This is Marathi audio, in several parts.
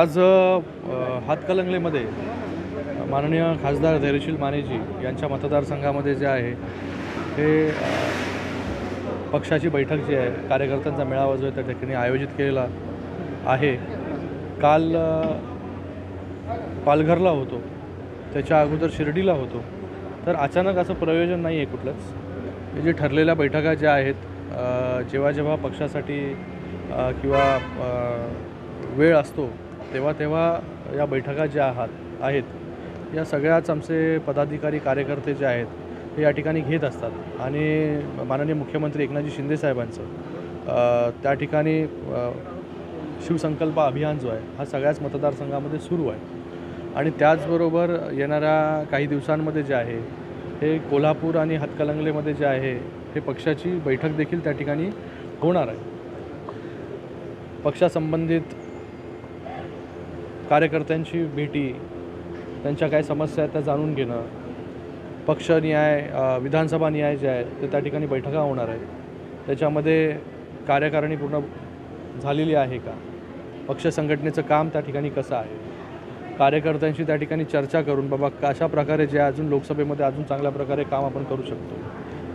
आज हातकलंगलेमध्ये माननीय खासदार धैर्यशील मानेजी यांच्या मतदारसंघामध्ये जे आहे हे पक्षाची बैठक जी आहे कार्यकर्त्यांचा मेळावा जो आहे त्या ठिकाणी आयोजित केलेला आहे. काल पालघरला होतो. त्याच्या अगोदर शिर्डीला होतो. तर अचानक असं प्रयोजन नाही आहे कुठलंच. हे जे ठरलेल्या बैठका ज्या आहेत जेव्हा जेव्हा पक्षासाठी किंवा वेळ असतो तेव्हा तेव्हा या बैठका ज्या आहात आहेत या सगळ्याच आमचे पदाधिकारी कार्यकर्ते जे आहेत हे या ठिकाणी घेत असतात. आणि माननीय मुख्यमंत्री एकनाथजी शिंदे साहेबांचं त्या ठिकाणी शिवसंकल्प अभियान जो आहे हा सगळ्याच मतदारसंघामध्ये सुरू आहे. आणि त्याचबरोबर येणाऱ्या काही दिवसांमध्ये जे आहे हे कोल्हापूर आणि हातकलंगलेमध्ये जे आहे हे पक्षाची बैठक देखील त्या ठिकाणी होणार आहे. पक्षासंबंधित कार्यकर्त्यांची भेटी त्यांच्या काय समस्या आहेत त्या जाणून घेणं पक्ष न्याय विधानसभा न्याय जे आहे ते त्या ठिकाणी बैठका होणार आहेत. त्याच्यामध्ये कार्यकारिणी पूर्ण झालेली आहे का? पक्ष संघटनेचं काम त्या ठिकाणी कसं आहे? कार्यकर्त्यांशी त्या ठिकाणी चर्चा करून बाबा कशा प्रकारे जे अजून लोकसभेमध्ये अजून चांगल्या प्रकारे काम आपण करू शकतो?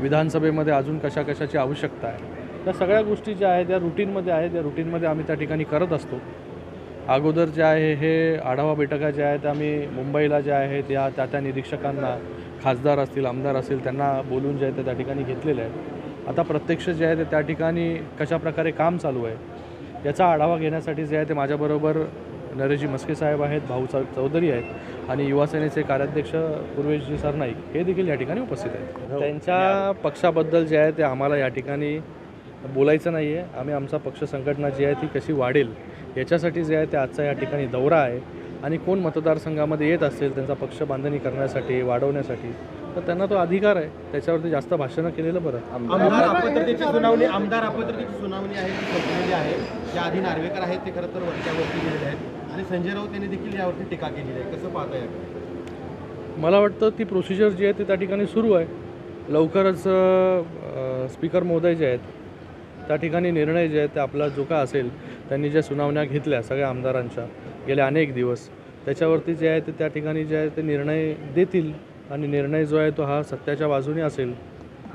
विधानसभेमध्ये अजून कशा कशाची आवश्यकता आहे? त्या सगळ्या गोष्टी ज्या आहेत त्या रुटीनमध्ये आहेत त्या रुटीनमध्ये आम्ही त्या ठिकाणी करत असतो. अगोदर जे आहे हे आढावा बैठका ज्या आहेत आम्ही मुंबईला ज्या आहेत त्या त्या त्या निरीक्षकांना खासदार असतील आमदार असतील त्यांना बोलून जे आहे ते त्या ठिकाणी घेतलेले आहेत. आता प्रत्यक्ष जे आहे ते त्या ठिकाणी कशा प्रकारे काम चालू आहे याचा आढावा घेण्यासाठी जे आहे ते माझ्याबरोबर नरेशजी मस्के साहेब आहेत भाऊ चौधरी आहेत आणि युवा सेनेचे कार्याध्यक्ष पूर्वेशजी सरनाईक हे देखील या ठिकाणी उपस्थित आहेत. त्यांच्या पक्षाबद्दल जे आहे ते आम्हाला या ठिकाणी बोलायचं नाही आहे आम्ही आमचा पक्ष संघटना जी आहे ती कशी वाढेल याच्यासाठी जे आहे ते आजचा या ठिकाणी दौरा आहे. आणि कोण मतदारसंघामध्ये येत असेल त्यांचा पक्ष बांधणी करण्यासाठी वाढवण्यासाठी तर त्यांना तो अधिकार आहे. त्याच्यावरती जास्त भाषणं केलेलं बरं. आमदार अपात्रतेची सुनावणी आमदार अपात्रतेची सुनावणी आहे ती संपलेली आहे. ज्या आधी नार्वेकर आहेत ते खरं तर वरच्यावरती गेलेले आहेत. आणि संजय राऊत यांनी देखील यावरती टीका केलेली आहे. कसं पाहता याकडे मला वाटतं ती प्रोसिजर जी आहे ती त्या ठिकाणी सुरू आहे. लवकरच स्पीकर महोदय जे आहेत त्या ठिकाणी निर्णय जे आहेत ते आपला जो का असेल त्यांनी ज्या सुनावण्या घेतल्या सगळ्या आमदारांच्या गेल्या अनेक दिवस. त्याच्यावरती जे आहे ते त्या ठिकाणी जे आहे ते निर्णय देतील आणि निर्णय जो आहे तो हा सत्याच्या बाजूने असेल.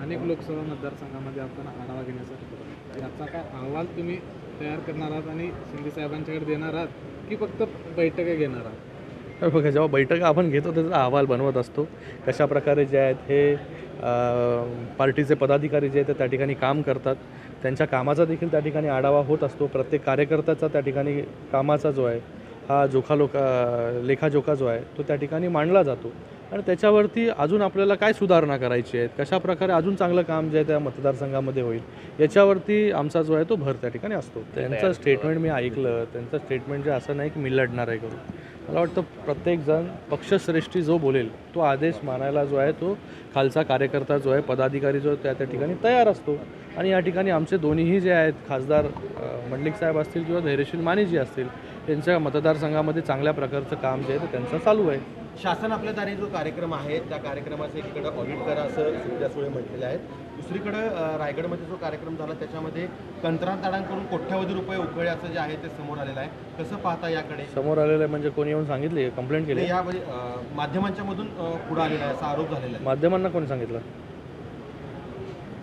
अनेक लोकसभा मतदारसंघामध्ये आपण आढावा घेण्यासाठी याचा काय अहवाल तुम्ही तयार करणार आहात आणि शिंदे साहेबांच्याकडे देणार आहात की फक्त बैठका घेणार आहात? बघा जेव्हा बैठका आपण घेतो त्याचा अहवाल बनवत असतो. कशा प्रकारे जे आहेत हे पार्टीचे पदाधिकारी जे आहेत त्या ठिकाणी काम करतात. त्यांच्या कामाचा देखील त्या ठिकाणी आढावा होत असतो. प्रत्येक कार्यकर्त्याचा त्या ठिकाणी कामाचा जो आहे हा जोखालोका लेखाजोखा जो आहे तो त्या ठिकाणी मांडला जातो. आणि त्याच्यावरती अजून आपल्याला काय सुधारणा करायची आहेत? कशा प्रकारे अजून चांगलं काम जे आहे त्या मतदारसंघामध्ये होईल? याच्यावरती आमचा जो आहे तो भर त्या ठिकाणी असतो. त्यांचं स्टेटमेंट मी ऐकलं. त्यांचं स्टेटमेंट जे असं नाही की मी लढणार आहे करून. मला वाटतं प्रत्येकजण पक्षश्रेष्ठी जो बोलेल तो आदेश मानायला जो आहे तो खालचा कार्यकर्ता जो आहे पदाधिकारी जो आहे त्या त्या ठिकाणी तयार असतो. आणि या ठिकाणी आमचे दोन्हीही जे आहेत खासदार मंडलिक साहेब असतील किंवा धैर्यशील मानेजी असतील त्यांच्या मतदारसंघामध्ये चांगल्या प्रकारचं काम जे आहे ते त्यांचं चालू आहे. शासन आपल्या दारी जो कार्यक्रम आहे त्या कार्यक्रमाचं एकीकडे ऑडिट करा असं सुप्रिया सुळे म्हटलेलं आहे दुसरीकडे रायगडमध्ये जो कार्यक्रम झाला त्याच्यामध्ये कंत्राटदारांकडून कोट्यावधी रुपये उकळल्याचं जे आहे ते समोर आलेलं आहे. कसं पाहता याकडे? समोर आलेलं आहे म्हणजे कोणी येऊन सांगितले कंप्लेंट केली यामध्ये अं, माध्यमांच्या मधून पुढे आलेला आहे असा आरोप झालेला आहे. माध्यमांना कोणी सांगितलं?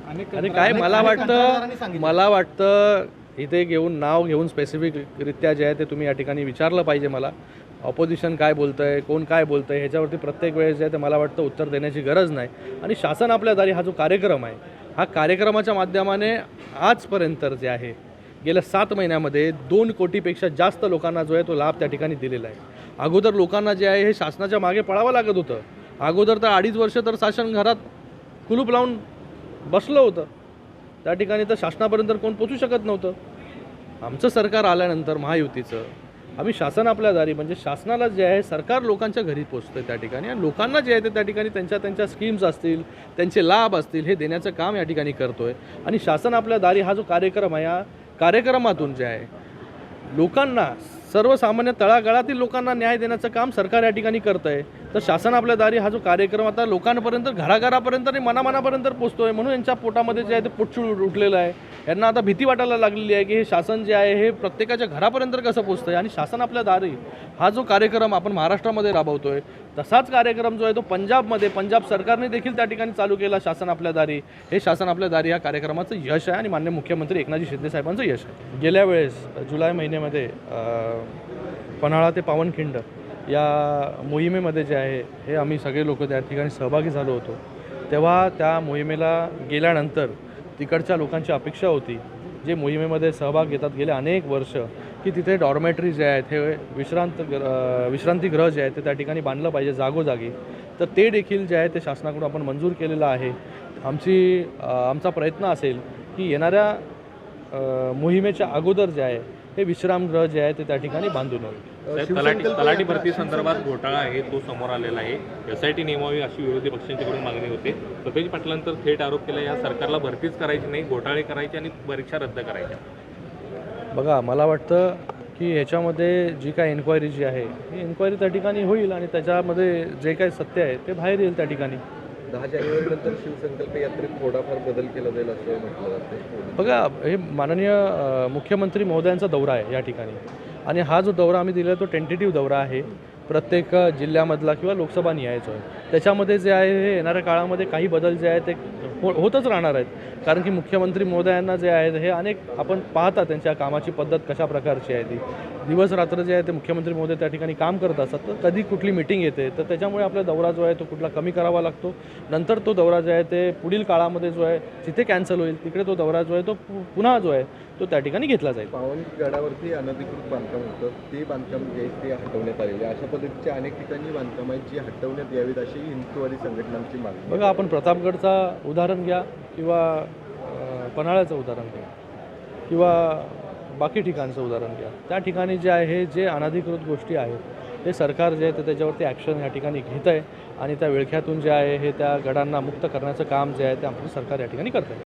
अनेक आणि काय मला वाटतं. मला वाटतं इथे घेऊन नाव घेऊन स्पेसिफिकरित्या जे आहे ते तुम्ही या ठिकाणी विचारलं पाहिजे मला. ऑपोजिशन काय बोलतं आहे कोण काय बोलतं आहे ह्याच्यावरती प्रत्येक वेळेस जे आहे ते मला वाटतं उत्तर देण्याची गरज नाही. आणि शासन आपल्या दारी हा जो कार्यक्रम आहे हा कार्यक्रमाच्या माध्यमाने आजपर्यंत जे आहे गेल्या सात महिन्यामध्ये दोन कोटीपेक्षा जास्त लोकांना जो आहे तो लाभ त्या ठिकाणी दिलेला आहे. अगोदर लोकांना जे आहे हे शासनाच्या मागे पळावं लागत होतं. अगोदर तर अडीच वर्ष तर शासन घरात कुलूप लावून बसलं होतं. त्या ठिकाणी तर शासनापर्यंत कोण पोचू शकत नव्हतं. आमचं सरकार आल्यानंतर महायुतीचं आम्ही शासन आपल्या दारी म्हणजे शासनाला जे आहे सरकार लोकांच्या घरी पोचतं त्या ठिकाणी आणि लोकांना जे आहे ते त्या ठिकाणी त्यांच्या त्यांच्या स्कीम्स असतील त्यांचे लाभ असतील हे देण्याचं काम या ठिकाणी करतो आहे आणि शासन आपल्या दारी हा जो कार्यक्रम आहे या कार्यक्रमातून जे आहे लोकांना सर्वसामान्य तळागाळातील लोकांना न्याय देण्याचं काम सरकार या ठिकाणी करतं आहे तर शासन आपल्या दारी हा जो कार्यक्रम आता लोकांपर्यंत घराघरापर्यंत आणि मनामनापर्यंत पोचतो आहे म्हणून यांच्या पोटामध्ये जे आहे ते पोटचूळ उठलेलं आहे. यांना आता भीती वाटायला लागलेली आहे की हे शासन जे आहे हे प्रत्येकाच्या घरापर्यंत कसं पोचतं आहे आणि शासन आपल्या दारी हा जो कार्यक्रम आपण महाराष्ट्रामध्ये राबवतो आहे तसाच कार्यक्रम जो आहे तो पंजाबमध्ये पंजाब सरकारने देखील त्या ठिकाणी चालू केला शासन आपल्या दारी. हे शासन आपल्या दारी या कार्यक्रमाचं यश आहे आणि मान्य मुख्यमंत्री एकनाथजी शिंदे साहेबांचं यश आहे. गेल्या वेळेस जुलै महिन्यामध्ये पन्हाळा ते पावनखिंड या मोहिमेमध्ये जे आहे हे आम्ही सगळे लोक त्या ठिकाणी सहभागी झालो होतो. तेव्हा त्या मोहिमेला गेल्यानंतर तिकडच्या लोकांची अपेक्षा होती जे मोहिमेमध्ये सहभाग घेतात गेले अनेक वर्ष की तिथे डॉर्मेटरी जे आहेत हे विश्रांत ग्र- विश्रांतीगृह जे आहे ते त्या ठिकाणी बांधलं पाहिजे जागोजागी. तर ते देखील जे आहे ते शासनाकडून आपण मंजूर केलेलं आहे. आमची आमचा प्रयत्न असेल की येणाऱ्या मोहिमेच्या अगोदर जे आहे हे विश्रामगृह जे आहे ते त्या ठिकाणी बांधून तलाठी तलाठी भरती संदर्भात घोटाळा आहे तो समोर आलेला आहे. एस आय टी नेमावी अशी विरोधी पक्षांच्याकडून मागणी होते. सतेज पाटलांतर थेट आरोप केला या सरकारला भरतीच करायची नाही घोटाळे करायचे आणि परीक्षा रद्द करायच्या. बघा मला वाटतं की ह्याच्यामध्ये जी काय एन्क्वायरी जी आहे ही एन्क्वायरी त्या ठिकाणी होईल आणि त्याच्यामध्ये जे काही सत्य आहे ते बाहेर येईल त्या ठिकाणी. दहा जानेवारी नंतर शिवसंकल्प यात्रेत थोडाफार बदल केला जाईल असं म्हटलं जातं. बघा हे माननीय मुख्यमंत्री महोदयांचा दौरा आहे या ठिकाणी. आणि हा जो दौरा आम्ही दिला तो टेंटेटिव्ह दौरा आहे. प्रत्येक जिल्ह्यामधला किंवा लोकसभा निहायचा आहे त्याच्यामध्ये जे आहे हे येणाऱ्या काळामध्ये काही बदल जे आहे ते हो होतच राहणार आहेत. कारण की मुख्यमंत्री महोदयांना जे आहेत हे अनेक आपण पाहता त्यांच्या कामाची पद्धत कशा प्रकारची आहे ती. दिवस रात्र जे आहे ते मुख्यमंत्री महोदय त्या ठिकाणी काम करत असतात तर कधी कुठली मिटिंग येते तर त्याच्यामुळे आपला दौरा जो आहे तो कुठला कमी करावा लागतो नंतर तो दौरा जो आहे ते पुढील काळामध्ये जो आहे जिथे कॅन्सल होईल तिकडे तो दौरा जो आहे तो पुन्हा जो आहे तो त्या ठिकाणी घेतला जाईल पावन गडावरती अनधिकृत बांधकाम होतं ते बांधकाम जे आहे ते हटवण्यात आलेले आहे. अशा पद्धतीच्या अनेक ठिकाणी बांधकाम आहेत जी हटवण्यात यावीत अशी हिंदुत्ववादी संघटनांची मागणी. बघा आपण प्रतापगडचा उदाहरण घ्या किंवा पन्हाळ्याचं उदाहरण घ्या किंवा बाकी ठिकाणचं उदाहरण घ्या. त्या ठिकाणी जे आहे जे अनधिकृत गोष्टी आहेत ते सरकार जे आहे ते त्याच्यावरती ॲक्शन या ठिकाणी घेत आहे आणि त्या विळख्यातून जे आहे हे त्या गडांना मुक्त करण्याचं काम जे आहे ते आपलं सरकार या ठिकाणी करत आहे